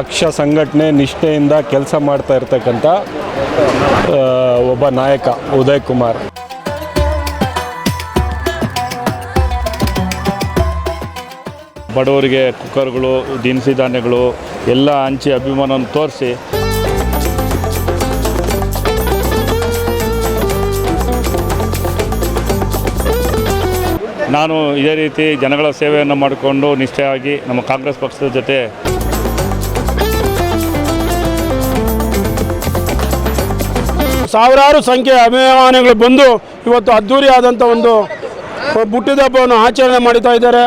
ಪಕ್ಷ ಸಂಘಟನೆ ನಿಷ್ಠೆಯಿಂದ ಕೆಲಸ ಮಾಡ್ತಾ ಇರ್ತಕ್ಕಂಥ ಒಬ್ಬ ನಾಯಕ ಉದಯ್ ಕುಮಾರ್. ಬಡವರಿಗೆ ಕುಕ್ಕರ್ಗಳು, ದಿನಸಿ ಧಾನ್ಯಗಳು ಎಲ್ಲ ಹಂಚಿ ಅಭಿಮಾನವನ್ನು ತೋರಿಸಿ ನಾನು ಇದೇ ರೀತಿ ಜನಗಳ ಸೇವೆಯನ್ನು ಮಾಡಿಕೊಂಡು ನಿಷ್ಠೆಯಾಗಿ ನಮ್ಮ ಕಾಂಗ್ರೆಸ್ ಪಕ್ಷದ ಜೊತೆ ಸಾವಿರಾರು ಸಂಖ್ಯೆ ಅಭಿಮಾನಿಗಳು ಬಂದು ಇವತ್ತು ಅದ್ಧೂರಿಯಾದಂಥ ಒಂದು ಹುಟ್ಟಿದ ಹಬ್ಬವನ್ನು ಆಚರಣೆ ಮಾಡ್ತಾ ಇದ್ದಾರೆ.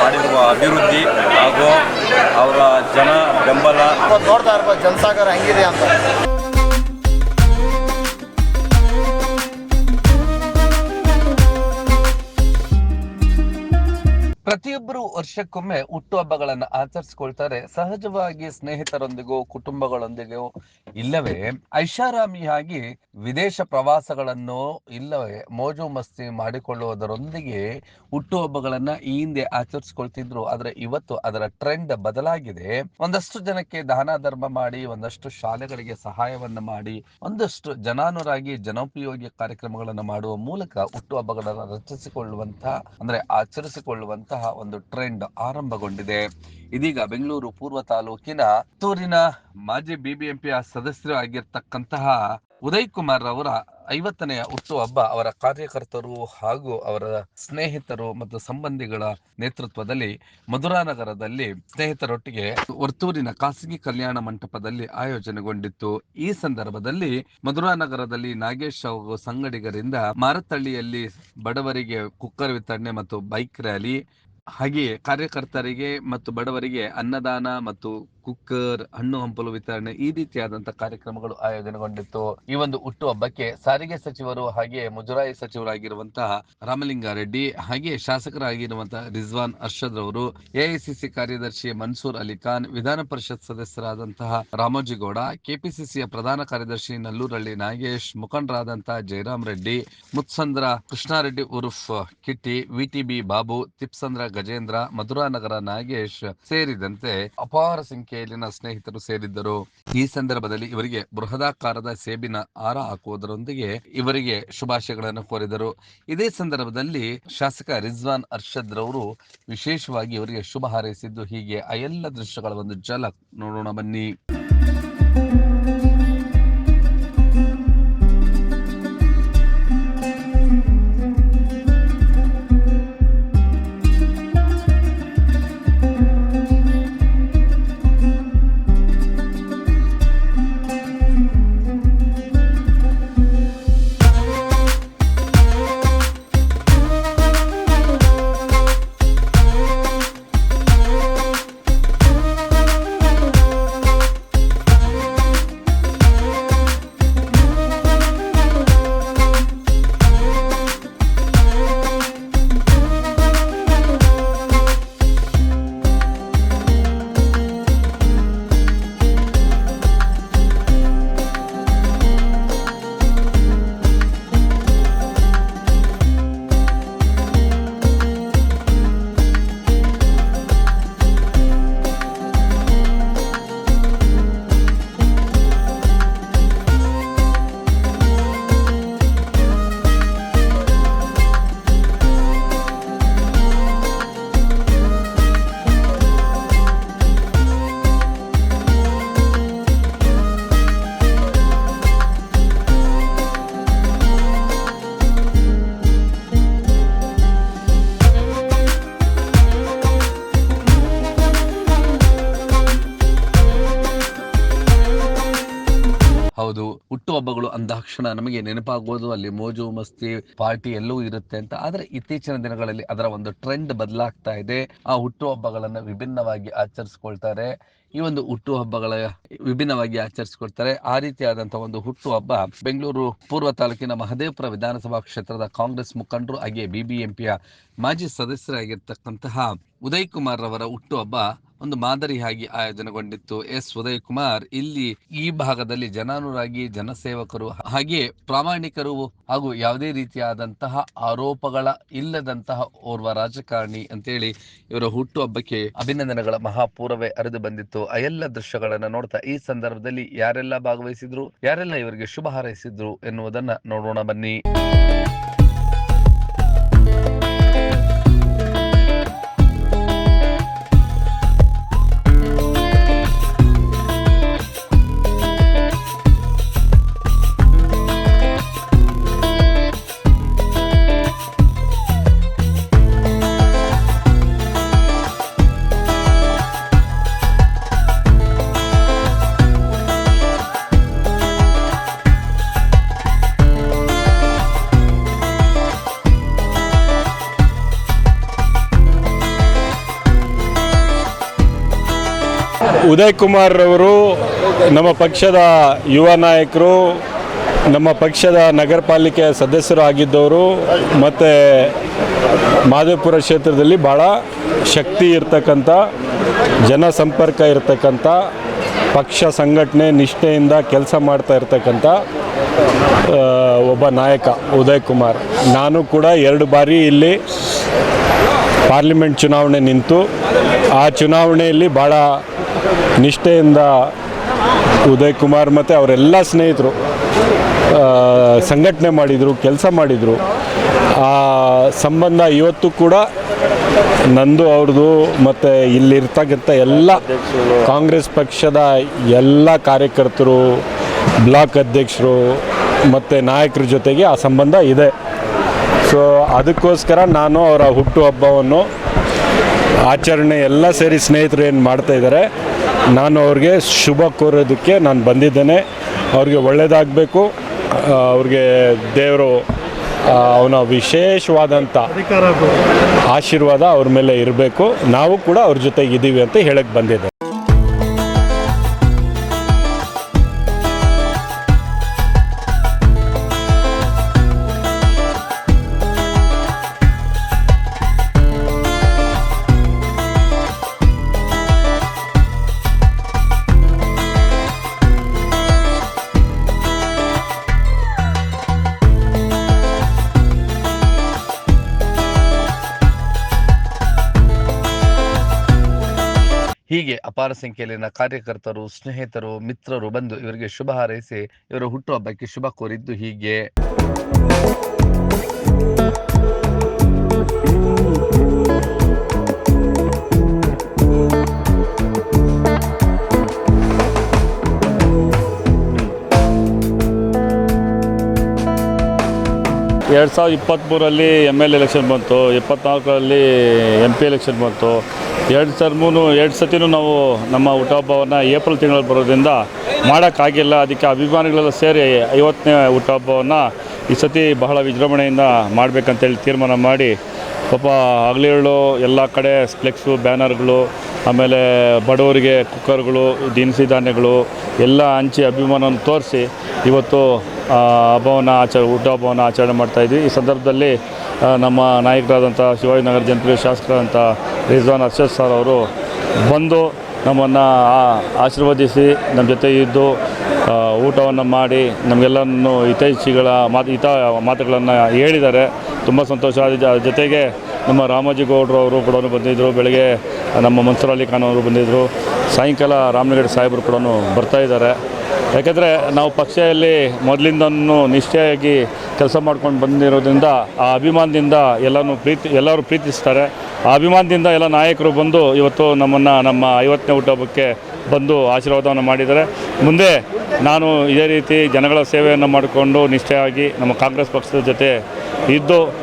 ಮಾಡಿರುವ ಅಭಿವೃದ್ಧಿ ಹಾಗೂ ಅವರ ಜನ ಬೆಂಬಲ. ಇವತ್ತು ನೋಡ್ತಾ ಇರ್ಬೋದು ಜನಸಾಗರ ಹೆಂಗಿದೆ ಅಂತ. ಪ್ರತಿಯೊಬ್ಬರು ವರ್ಷಕ್ಕೊಮ್ಮೆ ಹುಟ್ಟುಹಬ್ಬಗಳನ್ನ ಆಚರಿಸ್ಕೊಳ್ತಾರೆ. ಸಹಜವಾಗಿ ಸ್ನೇಹಿತರೊಂದಿಗೋ, ಕುಟುಂಬಗಳೊಂದಿಗೋ ಇಲ್ಲವೇ ಐಷಾರಾಮಿಯಾಗಿ ವಿದೇಶ ಪ್ರವಾಸಗಳನ್ನು ಇಲ್ಲವೇ, ಮೋಜು ಮಸ್ತಿ ಮಾಡಿಕೊಳ್ಳುವುದರೊಂದಿಗೆ ಹುಟ್ಟುಹಬ್ಬಗಳನ್ನ ಈ ಹಿಂದೆ ಆಚರಿಸ್ಕೊಳ್ತಿದ್ರು. ಆದ್ರೆ ಇವತ್ತು ಅದರ ಟ್ರೆಂಡ್ ಬದಲಾಗಿದೆ. ಒಂದಷ್ಟು ಜನಕ್ಕೆ ದಾನ ಧರ್ಮ ಮಾಡಿ, ಒಂದಷ್ಟು ಶಾಲೆಗಳಿಗೆ ಸಹಾಯವನ್ನ ಮಾಡಿ, ಒಂದಷ್ಟು ಜನಾನುರಾಗಿ ಜನೋಪಯೋಗಿ ಕಾರ್ಯಕ್ರಮಗಳನ್ನು ಮಾಡುವ ಮೂಲಕ ಹುಟ್ಟುಹಬ್ಬಗಳನ್ನು ರಚಿಸಿಕೊಳ್ಳುವಂತಹ ಅಂದ್ರೆ ಆಚರಿಸಿಕೊಳ್ಳುವಂತಹ ಒಂದು ಟ್ರೆಂಡ್ ಆರಂಭಗೊಂಡಿದೆ. ಇದೀಗ ಬೆಂಗಳೂರು ಪೂರ್ವ ತಾಲೂಕಿನ ಪುತ್ತೂರಿನ ಮಾಜಿ ಬಿಬಿಎಂಪಿಯ ಸದಸ್ಯರು ಆಗಿರ್ತಕ್ಕಂತಹ ಉದಯ್ ಕುಮಾರ್ ಅವರ ಐವತ್ತನೆಯ ಹುಟ್ಟುಹಬ್ಬ ಅವರ ಕಾರ್ಯಕರ್ತರು ಹಾಗೂ ಅವರ ಸ್ನೇಹಿತರು ಮತ್ತು ಸಂಬಂಧಿಗಳ ನೇತೃತ್ವದಲ್ಲಿ ಮಧುರಾನಗರದಲ್ಲಿ ಸ್ನೇಹಿತರೊಟ್ಟಿಗೆ ವರ್ತೂರಿನ ಖಾಸಗಿ ಕಲ್ಯಾಣ ಮಂಟಪದಲ್ಲಿ ಆಯೋಜನೆಗೊಂಡಿತ್ತು. ಈ ಸಂದರ್ಭದಲ್ಲಿ ಮಧುರಾನಗರದಲ್ಲಿ ನಾಗೇಶ್ ಸಂಗಡಿಗರಿಂದ ಮಾರತ್ತಳ್ಳಿಯಲ್ಲಿ ಬಡವರಿಗೆ ಕುಕ್ಕರ್ ವಿತರಣೆ ಮತ್ತು ಬೈಕ್ ರ್ಯಾಲಿ ಹಾಗೆಯೇ ಕಾರ್ಯಕರ್ತರಿಗೆ ಮತ್ತು ಬಡವರಿಗೆ ಅನ್ನದಾನ ಮತ್ತು ಕುಕ್ಕರ್, ಹಣ್ಣು ಹಂಪಲು ವಿತರಣೆ ಈ ರೀತಿಯಾದಂತಹ ಕಾರ್ಯಕ್ರಮಗಳು ಆಯೋಜನೆಗೊಂಡಿತ್ತು. ಈ ಒಂದು ಹುಟ್ಟುಹಬ್ಬಕ್ಕೆ ಸಾರಿಗೆ ಸಚಿವರು ಹಾಗೆ ಮುಜರಾಯಿ ಸಚಿವರಾಗಿರುವಂತಹ ರಾಮಲಿಂಗಾರೆಡ್ಡಿ ಹಾಗೆ ಶಾಸಕರಾಗಿರುವಂತಹ ರಿಜ್ವಾನ್ ಅರ್ಷದ್ ರವರು, ಎಐಸಿಸಿ ಕಾರ್ಯದರ್ಶಿ ಮನ್ಸೂರ್ ಅಲಿ ಖಾನ್, ವಿಧಾನ ಪರಿಷತ್ ಸದಸ್ಯರಾದಂತಹ ರಾಮೋಜಿಗೌಡ ಕೆಪಿಸಿಸಿಯ ಪ್ರಧಾನ ಕಾರ್ಯದರ್ಶಿ ನಲ್ಲೂರಳ್ಳಿ ನಾಗೇಶ್ ಮುಖಂಡರಾದಂತಹ ಜಯರಾಮ್ ರೆಡ್ಡಿ, ಮುತ್ಸಂದ್ರ ಕೃಷ್ಣಾರೆಡ್ಡಿ ಉರ್ಫ್ ಕಿಟ್ಟಿ, ವಿಟಿಬಿ ಬಾಬು, ತಿಪ್ಸಂದ್ರ ಗಜೇಂದ್ರ, ಮಧುರಾನಗರ ನಾಗೇಶ್ ಸೇರಿದಂತೆ ಅಪಾರ ಸಂಖ್ಯೆಯಲ್ಲಿನ ಸ್ನೇಹಿತರು ಸೇರಿದ್ದರು. ಈ ಸಂದರ್ಭದಲ್ಲಿ ಇವರಿಗೆ ಬೃಹದಾಕಾರದ ಸೇಬಿನ ಹಾರ ಹಾಕುವುದರೊಂದಿಗೆ ಇವರಿಗೆ ಶುಭಾಶಯಗಳನ್ನು ಕೋರಿದರು. ಇದೇ ಸಂದರ್ಭದಲ್ಲಿ ಶಾಸಕ ರಿಜ್ವಾನ್ ಅರ್ಷದ್ ರವರು ವಿಶೇಷವಾಗಿ ಇವರಿಗೆ ಶುಭ ಹಾರೈಸಿದ್ದು ಹೀಗೆ. ಆ ಎಲ್ಲ ದೃಶ್ಯಗಳ ಒಂದು ಜಲ ನೋಡೋಣ ಬನ್ನಿ. ಹೌದು ಹುಟ್ಟುಹಬ್ಬಗಳು ಅಂದಾಕ್ಷಣ ನಮಗೆ ನೆನಪಾಗೋದು ಅಲ್ಲಿ ಮೋಜು, ಮಸ್ತಿ, ಪಾರ್ಟಿ ಎಲ್ಲವೂ ಇರುತ್ತೆ ಅಂತ. ಆದ್ರೆ ಇತ್ತೀಚಿನ ದಿನಗಳಲ್ಲಿ ಅದರ ಒಂದು ಟ್ರೆಂಡ್ ಬದಲಾಗ್ತಾ ಇದೆ. ಆ ಹುಟ್ಟುಹಬ್ಬಗಳನ್ನು ವಿಭಿನ್ನವಾಗಿ ಆಚರಿಸ್ಕೊಳ್ತಾರೆ. ಈ ಒಂದು ಹುಟ್ಟುಹಬ್ಬಗಳ ವಿಭಿನ್ನವಾಗಿ ಆಚರಿಸಿಕೊಳ್ತಾರೆ. ಆ ರೀತಿಯಾದಂತಹ ಒಂದು ಹುಟ್ಟುಹಬ್ಬ ಬೆಂಗಳೂರು ಪೂರ್ವ ತಾಲೂಕಿನ ಮಹದೇವಪುರ ವಿಧಾನಸಭಾ ಕ್ಷೇತ್ರದ ಕಾಂಗ್ರೆಸ್ ಮುಖಂಡರು ಹಾಗೆ ಬಿಬಿಎಂಪಿಯ ಮಾಜಿ ಸದಸ್ಯರಾಗಿರ್ತಕ್ಕಂತಹ ಉದಯ್ ಕುಮಾರ್ ರವರ ಹುಟ್ಟುಹಬ್ಬ ಒಂದು ಮಾದರಿಯಾಗಿ ಆಯೋಜನೆಗೊಂಡಿತ್ತು. ಎಸ್. ಉದಯ್ ಕುಮಾರ್ ಇಲ್ಲಿ ಈ ಭಾಗದಲ್ಲಿ ಜನಾನುರಾಗಿ, ಜನಸೇವಕರು ಹಾಗೆ ಪ್ರಾಮಾಣಿಕರು ಹಾಗೂ ಯಾವುದೇ ರೀತಿಯಾದಂತಹ ಆರೋಪಗಳ ಇಲ್ಲದಂತಹ ಓರ್ವ ರಾಜಕಾರಣಿ ಅಂತೇಳಿ ಇವರ ಹುಟ್ಟು ಹಬ್ಬಕ್ಕೆ ಅಭಿನಂದನೆಗಳ ಮಹಾಪೂರವೇ ಅರಿದು ಬಂದಿತ್ತು. ಆ ಎಲ್ಲ ದೃಶ್ಯಗಳನ್ನ ನೋಡ್ತಾ ಈ ಸಂದರ್ಭದಲ್ಲಿ ಯಾರೆಲ್ಲ ಭಾಗವಹಿಸಿದ್ರು, ಯಾರೆಲ್ಲ ಇವರಿಗೆ ಶುಭ ಹಾರೈಸಿದ್ರು ಎನ್ನುವುದನ್ನ ನೋಡೋಣ ಬನ್ನಿ. ಉದಯ್ ಕುಮಾರ್ ಅವರು ನಮ್ಮ ಪಕ್ಷದ ಯುವ ನಾಯಕರು, ನಮ್ಮ ಪಕ್ಷದ ನಗರ ಪಾಲಿಕೆಯ ಸದಸ್ಯರು ಆಗಿದ್ದವರು ಮತ್ತು ಮಾದೇಪುರ ಕ್ಷೇತ್ರದಲ್ಲಿ ಭಾಳ ಶಕ್ತಿ ಇರ್ತಕ್ಕಂಥ, ಜನಸಂಪರ್ಕ ಇರತಕ್ಕಂಥ, ಪಕ್ಷ ಸಂಘಟನೆ ನಿಷ್ಠೆಯಿಂದ ಕೆಲಸ ಮಾಡ್ತಾ ಇರ್ತಕ್ಕಂಥ ಒಬ್ಬ ನಾಯಕ ಉದಯ್ ಕುಮಾರ್ ನಾನು ಕೂಡ ಎರಡು ಬಾರಿ ಇಲ್ಲಿ ಪಾರ್ಲಿಮೆಂಟ್ ಚುನಾವಣೆ ನಿಂತು ಆ ಚುನಾವಣೆಯಲ್ಲಿ ಭಾಳ ನಿಷ್ಠೆಯಿಂದ ಉದಯ್ ಕುಮಾರ್ ಮತ್ತು ಅವರೆಲ್ಲ ಸ್ನೇಹಿತರು ಸಂಘಟನೆ ಮಾಡಿದರು, ಕೆಲಸ ಮಾಡಿದರು. ಆ ಸಂಬಂಧ ಇವತ್ತು ಕೂಡ ನಂದು ಅವ್ರದ್ದು ಮತ್ತು ಇಲ್ಲಿರ್ತಕ್ಕಂಥ ಎಲ್ಲ ಕಾಂಗ್ರೆಸ್ ಪಕ್ಷದ ಎಲ್ಲ ಕಾರ್ಯಕರ್ತರು, ಬ್ಲಾಕ್ ಅಧ್ಯಕ್ಷರು ಮತ್ತು ನಾಯಕರ ಜೊತೆಗೆ ಆ ಸಂಬಂಧ ಇದೆ. ಸೊ ಅದಕ್ಕೋಸ್ಕರ ನಾನು ಅವರ ಹುಟ್ಟುಹಬ್ಬವನ್ನು ಆಚರಣೆ ಎಲ್ಲ ಸೇರಿ ಸ್ನೇಹಿತರು ಏನು ಮಾಡ್ತಾ ಇದ್ದಾರೆ ನಾನು ಅವ್ರಿಗೆ ಶುಭ ಕೋರೋದಕ್ಕೆ ನಾನು ಬಂದಿದ್ದೇನೆ. ಅವ್ರಿಗೆ ಒಳ್ಳೆಯದಾಗಬೇಕು ಅವ್ರಿಗೆ ದೇವರು ಅವನ ವಿಶೇಷವಾದಂಥ ಆಶೀರ್ವಾದ ಅವ್ರ ಮೇಲೆ ಇರಬೇಕು. ನಾವು ಕೂಡ ಅವ್ರ ಜೊತೆಗೆ ಇದ್ದೀವಿ ಅಂತ ಹೇಳಕ್ಕೆ ಬಂದಿದ್ದೆ ಹೀಗೆ ಅಪಾರ ಸಂಖ್ಯೆಯಲ್ಲಿನ ಕಾರ್ಯಕರ್ತರು, ಸ್ನೇಹಿತರು, ಮಿತ್ರರು ಬಂದು ಇವರಿಗೆ ಶುಭ ಹಾರೈಸಿ, ಇವರ ಹುಟ್ಟುಹಬ್ಬಕ್ಕೆ ಶುಭ ಕೋರಿದ್ದು ಹೀಗೆ. ಎರಡು ಸಾವಿರದ ಇಪ್ಪತ್ತ್ಮೂರಲ್ಲಿ ಎಂ ಎಲ್ ಎಲೆಕ್ಷನ್ ಬಂತು, ಇಪ್ಪತ್ನಾಲ್ಕರಲ್ಲಿ ಎಂ ಪಿ ಎಲೆಕ್ಷನ್ ಬಂತು. ಎರಡು ಟರ್ಮೂ ಎರಡು ಸತಿನೂ ನಾವು ನಮ್ಮ ಹುಟ್ಟುಹಬ್ಬವನ್ನು ಏಪ್ರಿಲ್ ತಿಂಗಳಲ್ಲಿ ಬರೋದ್ರಿಂದ ಮಾಡೋಕ್ಕಾಗಿಲ್ಲ. ಅದಕ್ಕೆ ಅಭಿಮಾನಿಗಳೆಲ್ಲ ಸೇರಿ ಐವತ್ತನೇ ಹುಟ್ಟುಹಬ್ಬವನ್ನು ಈ ಸತಿ ಬಹಳ ವಿಜೃಂಭಣೆಯಿಂದ ಮಾಡಬೇಕಂತೇಳಿ ತೀರ್ಮಾನ ಮಾಡಿ ಪಾಪ ಹಗಲಿರುಳು ಎಲ್ಲ ಕಡೆ ಸ್ಪ್ಲೆಕ್ಸು ಬ್ಯಾನರ್ಗಳು, ಆಮೇಲೆ ಬಡವರಿಗೆ ಕುಕ್ಕರ್ಗಳು, ದಿನಸಿ ಧಾನ್ಯಗಳು, ಎಲ್ಲ ಹಂಚಿ ಅಭಿಮಾನವನ್ನು ತೋರಿಸಿ ಇವತ್ತು ಹಬ್ಬವನ್ನು ಆಚರಣೆ, ಹುಟ್ಟುಹಬ್ಬವನ್ನು ಆಚರಣೆ ಮಾಡ್ತಾಯಿದ್ವಿ ಈ ಸಂದರ್ಭದಲ್ಲಿ ನಮ್ಮ ನಾಯಕರಾದಂಥ ಶಿವಾಜಿನಗರ ಜನಪ್ರಿಯ ಶಾಸಕರಾದಂಥ ರಿಜ್ವಾನ್ ಅರ್ಷದ್ ಸರ್ ಅವರು ಬಂದು ನಮ್ಮನ್ನು ಆಶೀರ್ವದಿಸಿ ನಮ್ಮ ಜೊತೆ ಇದ್ದು ಊಟವನ್ನು ಮಾಡಿ ನಮಗೆಲ್ಲರನ್ನು ಹಿತೈಷಿಗಳ ಮಾತು, ಹಿತ ಮಾತುಗಳನ್ನು ಹೇಳಿದ್ದಾರೆ. ತುಂಬ ಸಂತೋಷ. ಅದ್ರ ಜೊತೆಗೆ ನಮ್ಮ ರಾಮೋಜಿ ಗೌಡ್ರು ಅವರು ಕೂಡ ಬಂದಿದ್ದರು ಬೆಳಗ್ಗೆ ನಮ್ಮ ಮನ್ಸೂರ್ ಅಲಿ ಖಾನ್ ಅವರು ಬಂದಿದ್ದರು ಸಾಯಂಕಾಲ ರಾಮನಗರ ಸಾಹೇಬರು ಕೂಡ ಬರ್ತಾ ಇದ್ದಾರೆ. ಯಾಕೆಂದರೆ ನಾವು ಪಕ್ಷದಲ್ಲಿ ಮೊದಲಿಂದನೂ ನಿಷ್ಠೆಯಾಗಿ ಕೆಲಸ ಮಾಡ್ಕೊಂಡು ಬಂದಿರೋದ್ರಿಂದ ಆ ಅಭಿಮಾನದಿಂದ ಎಲ್ಲರೂ ಪ್ರೀತಿ, ಎಲ್ಲರೂ ಪ್ರೀತಿಸ್ತಾರೆ. ಅಭಿಮಾನದಿಂದ ಎಲ್ಲ ನಾಯಕರು ಬಂದು ಇವತ್ತು ನಮ್ಮನ್ನು, ನಮ್ಮ ಐವತ್ತನೇ ಹುಟ್ಟುಹಬ್ಬಕ್ಕೆ ಬಂದು ಆಶೀರ್ವಾದವನ್ನು ಮಾಡಿದ್ದಾರೆ. ಮುಂದೆ ನಾನು ಇದೇ ರೀತಿ ಜನಗಳ ಸೇವೆಯನ್ನು ಮಾಡಿಕೊಂಡು ನಿಷ್ಠೆಯಾಗಿ ನಮ್ಮ ಕಾಂಗ್ರೆಸ್ ಪಕ್ಷದ ಜೊತೆ ಇದ್ದು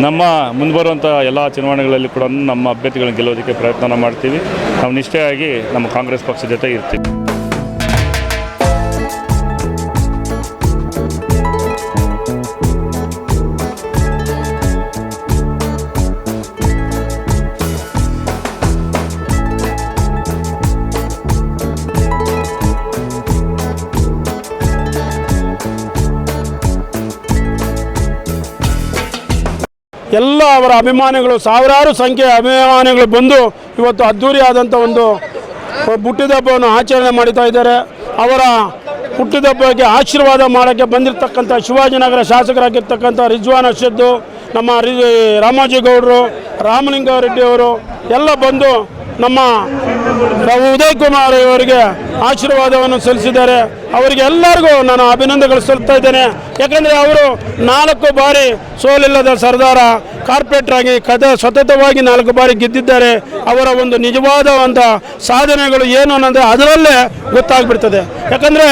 ನಮ್ಮ ಮುಂದೆ ಎಲ್ಲ ಚುನಾವಣೆಗಳಲ್ಲಿ ಕೂಡ ನಮ್ಮ ಅಭ್ಯರ್ಥಿಗಳನ್ನ ಗೆಲ್ಲೋದಕ್ಕೆ ಪ್ರಯತ್ನ ಮಾಡ್ತೀವಿ. ನಾವು ನಿಷ್ಠೆಯಾಗಿ ನಮ್ಮ ಕಾಂಗ್ರೆಸ್ ಪಕ್ಷದ ಜೊತೆ ಇರ್ತೀವಿ. ಎಲ್ಲ ಅವರ ಅಭಿಮಾನಿಗಳು, ಸಾವಿರಾರು ಸಂಖ್ಯೆಯ ಅಭಿಮಾನಿಗಳು ಬಂದು ಇವತ್ತು ಅದ್ಧೂರಿಯಾದಂಥ ಒಂದು ಹುಟ್ಟಿದಬ್ಬವನ್ನು ಆಚರಣೆ ಮಾಡ್ತಾ ಇದ್ದಾರೆ. ಅವರ ಹುಟ್ಟಿದಬ್ಬಕ್ಕೆ ಆಶೀರ್ವಾದ ಮಾಡೋಕ್ಕೆ ಬಂದಿರತಕ್ಕಂಥ ಶಿವಾಜಿನಗರ ಶಾಸಕರಾಗಿರ್ತಕ್ಕಂಥ ರಿಜ್ವಾನ್ ಅರ್ಷದ್ದು, ನಮ್ಮ ರಿ ರಾಮಾಜಿ ಗೌಡರು ರಾಮಲಿಂಗಾರೆಡ್ಡಿ ಅವರು ಎಲ್ಲ ಬಂದು ನಮ್ಮ ಉದಯ್ ಕುಮಾರ್ ಅವರಿಗೆ ಆಶೀರ್ವಾದವನ್ನು ಸಲ್ಲಿಸಿದ್ದಾರೆ. ಅವರಿಗೆ ಎಲ್ಲರಿಗೂ ನಾನು ಅಭಿನಂದನೆಗಳು ಸಲ್ಲಿಸ್ತಾ ಇದ್ದೇನೆ. ಯಾಕಂದರೆ ಅವರು ನಾಲ್ಕು ಬಾರಿ ಸೋಲಿಲ್ಲದ ಸರ್ದಾರ, ಕಾರ್ಪೊರೇಟರ್ ಆಗಿ ಕದ, ಸತತವಾಗಿ ನಾಲ್ಕು ಬಾರಿ ಗೆದ್ದಿದ್ದಾರೆ. ಅವರ ಒಂದು ನಿಜವಾದ ಸಾಧನೆಗಳು ಏನು ಅನ್ನೋದು ಅದರಲ್ಲೇ ಗೊತ್ತಾಗ್ಬಿಡ್ತದೆ. ಯಾಕಂದರೆ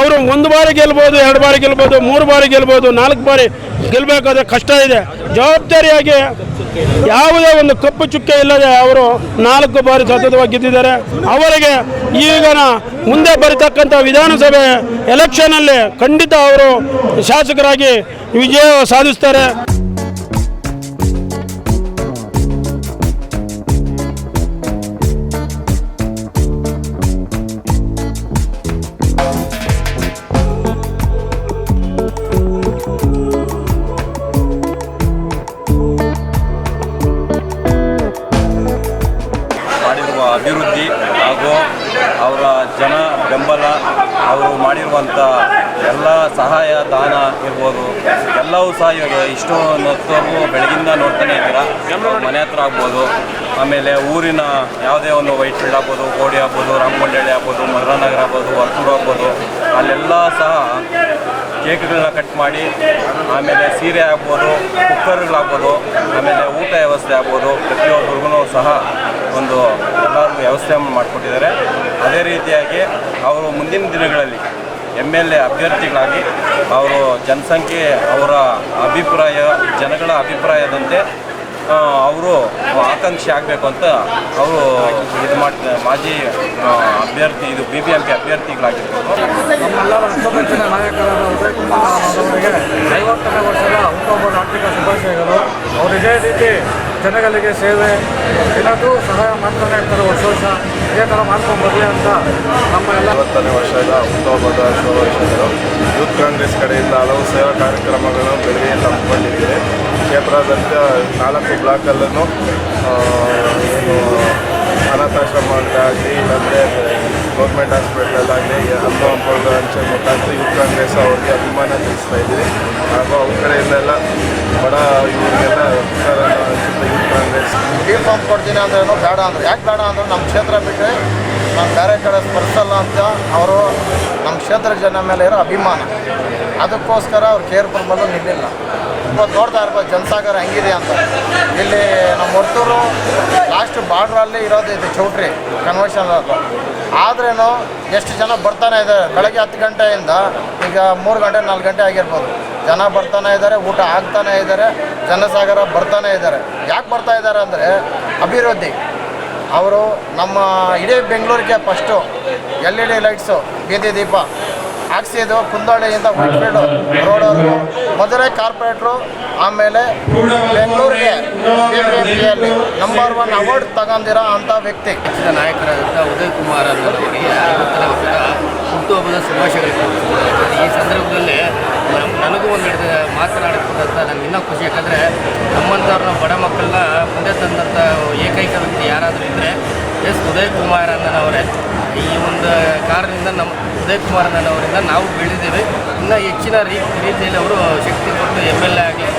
ಅವರು ಒಂದು ಬಾರಿ ಗೆಲ್ಬೋದು, ಎರಡು ಬಾರಿ ಗೆಲ್ಬೋದು, ಮೂರು ಬಾರಿ ಗೆಲ್ಬೋದು, ನಾಲ್ಕು ಬಾರಿ ಗೆಲ್ಲಬೇಕಾದ್ರೆ ಕಷ್ಟ ಇದೆ. ಜವಾಬ್ದಾರಿಯಾಗಿ ಯಾವುದೇ ಒಂದು ಕಪ್ಪು ಚುಕ್ಕೆ ಇಲ್ಲದೆ ಅವರು ನಾಲ್ಕು ಬಾರಿ ಸತತವಾಗಿ ಗೆದ್ದಿದ್ದಾರೆ. ಅವರಿಗೆ ಈಗಿನ ಮುಂದೆ ಬರತಕ್ಕಂಥ ವಿಧಾನಸಭೆ ಎಲೆಕ್ಷನಲ್ಲಿ ಖಂಡಿತ ಅವರು ಶಾಸಕರಾಗಿ ವಿಜಯ ಸಾಧಿಸ್ತಾರೆ. ಎಲ್ಲ ಸಹಾಯ, ದಾನ ಇರ್ಬೋದು. ಎಲ್ಲವೂ ಸಹ ಇವಾಗ ಇಷ್ಟು ಹೊತ್ತವರೆಗೂ ಬೆಳಗಿಂದ ನೋಡ್ತಾನೆ ಇದ್ದೀರಾ? ಮನೆ ಹತ್ರ ಆಗ್ಬೋದು. ಆಮೇಲೆ ಊರಿನ ಯಾವುದೇ ಒಂದು ವೈಟ್ ಫೀಲ್ಡ್ ಆಗ್ಬೋದು ಕೋಡಿ ಆಗ್ಬೋದು ರಾಮಗೊಂಡಳ್ಳಿ ಆಗ್ಬೋದು ಮಧುರಾನಗರ ಆಗ್ಬೋದು ವರ್ತೂರು ಆಗ್ಬೋದು, ಅಲ್ಲೆಲ್ಲ ಸಹ ಕೇಕ್ಗಳನ್ನ ಕಟ್ ಮಾಡಿ, ಆಮೇಲೆ ಸೀರೆ ಆಗ್ಬೋದು, ಕುಕ್ಕರ್ಗಳಾಗ್ಬೋದು, ಆಮೇಲೆ ಊಟ ವ್ಯವಸ್ಥೆ ಆಗ್ಬೋದು, ಪ್ರತಿಯೊಬ್ಬರಿಗೂ ಸಹ ಒಂದು ಎಲ್ಲರಿಗೂ ವ್ಯವಸ್ಥೆಯನ್ನು ಮಾಡಿಕೊಟ್ಟಿದ್ದಾರೆ. ಅದೇ ರೀತಿಯಾಗಿ ಅವರು ಮುಂದಿನ ದಿನಗಳಲ್ಲಿ ಎಂ ಎಲ್ ಎ ಅಭ್ಯರ್ಥಿಗಳಾಗಿ ಅವರು ಜನಸಂಖ್ಯೆ, ಅವರ ಅಭಿಪ್ರಾಯ, ಜನಗಳ ಅಭಿಪ್ರಾಯದಂತೆ ಅವರು ಆಕಾಂಕ್ಷಿ ಆಗಬೇಕು ಅಂತ ಅವರು ಇದು ಮಾಡ್ತಾರೆ ಮಾಜಿ ಅಭ್ಯರ್ಥಿ, ಇದು ಬಿ ಬಿ ಎಂ ಪಿ ಅಭ್ಯರ್ಥಿಗಳಾಗಿರ್ಬೋದು. ನಮ್ಮೆಲ್ಲರ ಅಷ್ಟಮೆಚ್ಚಿನ ನಾಯಕರಾದ ಉದಯ್ ಅವರಿಗೆ ಐವತ್ತನೇ ವರ್ಷದ ಅಕ್ಟೋಬರ್ ಆರ್ಥಿಕ ಶುಭಾಶಯಗಳು. ಅವರು ಇದೇ ರೀತಿ ಜನಗಳಿಗೆ ಸೇವೆ ಏನಾದರೂ ಸಹಾಯ ಮಾಡ್ತಾನೆ ಇರ್ತಾರೆ ವರ್ಷ ವರ್ಷ. ಇದೇ ಥರ ಮಾಡ್ಕೊಂಡು ಬರಲಿ ಅಂತ ನಮ್ಮ ಎಲ್ಲ ಐವತ್ತನೇ ವರ್ಷದ ಹುಟ್ಟುಹಬ್ಬದ ಶುಭಾಶಯಗಳು ಯೂತ್ ಕಾಂಗ್ರೆಸ್ ಕಡೆಯಿಂದ ಹಲವು ಸೇವಾ ಕಾರ್ಯಕ್ರಮಗಳನ್ನು ಬೆಳಗ್ಗೆಯಿಂದ ಹಮ್ಮಿಕೊಂಡಿದ್ದೇವೆ. ಕ್ಷೇತ್ರದಂತ ನಾಲ್ಕು ಬ್ಲಾಕಲ್ಲೂ ಏನು ಅನಾಥಾಶ್ರಮಗಳಾಗಲಿ, ಇಲ್ಲಾಂದರೆ ಗೌರ್ಮೆಂಟ್ ಹಾಸ್ಪಿಟ್ಲಲ್ಲಾಗಲಿ ಹಣ್ಣು ಹಂಪಲು ಅಂಚೆ ಮುಖಾಂತರ ಯೂತ್ ಕಾಂಗ್ರೆಸ್ ಅವ್ರಿಗೆ ಅಭಿಮಾನ ತಿಳಿಸ್ತಾ ಇದ್ದೀವಿ. ಹಾಗೂ ಅವ್ರ ಕಡೆಯಿಂದೆಲ್ಲ ಬಡ ಇವರಿಗೆಲ್ಲ ಅನಿಸುತ್ತೆ ಯೂತ್ ಕಾಂಗ್ರೆಸ್. ಡಿ ಫಾರ್ಮ್ ಕೊಡ್ತೀನಿ ಅಂದ್ರೇನು ಬೇಡ ಅಂದ್ರೆ, ಯಾಕೆ ಬೇಡ ಅಂದ್ರೆ ನಮ್ಮ ಕ್ಷೇತ್ರ ಬಿಟ್ಟರೆ ನಾನು ಬೇರೆ ಕಡೆ ಸ್ಪರ್ಶಲ್ಲ ಅಂತ ಅವರು ನಮ್ಮ ಕ್ಷೇತ್ರ ಜನ ಮೇಲೆ ಇರೋ ಅಭಿಮಾನ. ಅದಕ್ಕೋಸ್ಕರ ಅವ್ರು ಕೇರ್ ಬಂದು ನಿಲ್ಲಿಲ್ಲ. ಇವತ್ತು ನೋಡ್ತಾ ಇರ್ಬೋದು, ಜನಸಾಗರ ಹೆಂಗಿದೆ ಅಂತ. ಇಲ್ಲಿ ನಮ್ಮ ಹೊರತೂರು ಲಾಸ್ಟ್ ಬಾರ್ಡ್ರಲ್ಲಿ ಇರೋದು ಇದು ಚೌಟ್ರಿ ಕನ್ವೆನ್ಷನ್ ಆದ್ರೇನು ಎಷ್ಟು ಜನ ಬರ್ತಾನೆ ಇದ್ದಾರೆ ಬೆಳಗ್ಗೆ ಹತ್ತು ಗಂಟೆಯಿಂದ ಈಗ ಮೂರು ಗಂಟೆ, ನಾಲ್ಕು ಗಂಟೆ ಆಗಿರ್ಬೋದು. ಜನ ಬರ್ತಾನೆ ಇದ್ದಾರೆ, ಊಟ ಆಗ್ತಾನೆ ಇದ್ದಾರೆ, ಜನಸಾಗರ ಬರ್ತಾನೆ ಇದ್ದಾರೆ. ಯಾಕೆ ಬರ್ತಾ ಇದ್ದಾರೆ ಅಂದರೆ ಅಭಿವೃದ್ಧಿ. ಅವರು ನಮ್ಮ ಇಡೀ ಬೆಂಗಳೂರಿಗೆ first L E D lights ಬೀದಿ ದೀಪ ಹಾಕ್ಸಿದ್ದು ಕುಂದಳ್ಳಿಯಿಂದ ರೋಡ್ ರೋಡವರು ಮಧುರೈ ಕಾರ್ಪೊರೇಟ್ರು ಆಮೇಲೆ ಬೆಂಗಳೂರಿಗೆ ನಂಬರ್ ಒನ್ ಅವಾರ್ಡ್ ತಗೊಂಡಿರೋ ಅಂಥ ವ್ಯಕ್ತಿ. ನಾಯಕರಾದಂಥ ಉದಯ್ ಕುಮಾರ್ ಹುಟ್ಟುಹಬ್ಬದ ಶುಭಾಶಯಗಳು. ಈ ಸಂದರ್ಭದಲ್ಲಿ ನನಗೂ ಒಂದು ಮಾತನಾಡಬೇಕಂತ ನನಗೆ ಇನ್ನೂ ಖುಷಿ, ಯಾಕಂದರೆ ನಮ್ಮಂಥವ್ರನ್ನ ಬಡ ಮಕ್ಕಳನ್ನ ಮುಂದೆ ತಂದಂಥ ಏಕೈಕ ವ್ಯಕ್ತಿ ಯಾರಾದರೂ ಇದ್ದರೆ ಎಸ್. ಉದಯ್ ಕುಮಾರ್ ಅಂದನವರೇ ಕಾರಣದಿಂದ ನಮ್ಮ ಉದಯ್ ಕುಮಾರ್ ಅವರಿಂದ ನಾವು ಬೆಳೆದಿದ್ದೇವೆ ಇನ್ನೂ ಹೆಚ್ಚಿನ ರೀ ರೀತಿಯಲ್ಲಿ ಅವರು ಶಕ್ತಿ ಕೊಟ್ಟು ಎಂ ಎಲ್ ಎ ಆಗಲಿ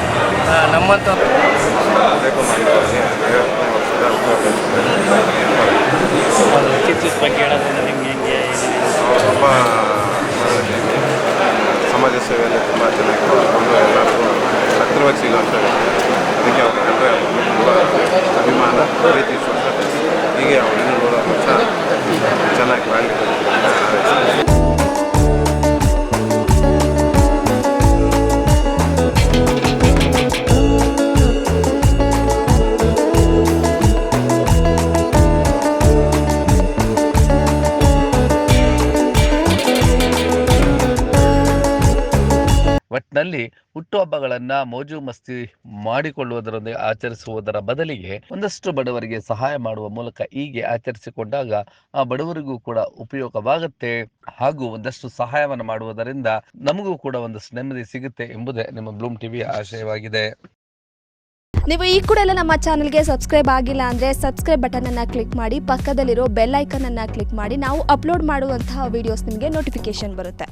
ನಮ್ಮಂಥ ಒಬ್ಬ ಸಮಾಜ ಸೇವೆಯಲ್ಲಿ ತುಂಬ ಚೆನ್ನಾಗಿ ನೋಡಿಕೊಂಡು ಎಲ್ಲರಿಗೂ ಹತ್ತಿರವಾಗಿ ಒಟ್ನಲ್ಲಿ ಹುಟ್ಟುಹಬ್ಬಗಳನ್ನ ಮೋಜು ಮಸ್ತಿ ಮಾಡಿಕೊಳ್ಳುವುದರೊಂದಿಗೆ ಆಚರಿಸುವುದರ ಬದಲಿಗೆ ಒಂದಷ್ಟು ಬಡವರಿಗೆ ಸಹಾಯ ಮಾಡುವ ಮೂಲಕ ಹೀಗೆ ಆಚರಿಸಿಕೊಂಡಾಗ ಆ ಬಡವರಿಗೂ ಕೂಡ ಉಪಯೋಗವಾಗುತ್ತೆ ಹಾಗೂ ಒಂದಷ್ಟು ಸಹಾಯವನ್ನು ಮಾಡುವುದರಿಂದ ನಮಗೂ ಕೂಡ ಒಂದಷ್ಟು ನೆಮ್ಮದಿ ಸಿಗುತ್ತೆ ಎಂಬುದೇ ನಿಮ್ಮ ಬ್ಲೂಮ್ ಟಿವಿಯ ಆಶಯವಾಗಿದೆ. ನೀವು ಈ ಕೂಡ ಎಲ್ಲ ನಮ್ಮ ಚಾನಲ್ಗೆ ಸಬ್ಸ್ಕ್ರೈಬ್ ಆಗಿಲ್ಲ ಅಂದರೆ ಸಬ್ಸ್ಕ್ರೈಬ್ ಬಟನನ್ನು ಕ್ಲಿಕ್ ಮಾಡಿ, ಪಕ್ಕದಲ್ಲಿರೋ ಬೆಲ್ ಐಕನನ್ನು ಕ್ಲಿಕ್ ಮಾಡಿ, ನಾವು ಅಪ್ಲೋಡ್ ಮಾಡುವಂತಹ ವಿಡಿಯೋಸ್ ನಿಮಗೆ ನೋಟಿಫಿಕೇಶನ್ ಬರುತ್ತೆ.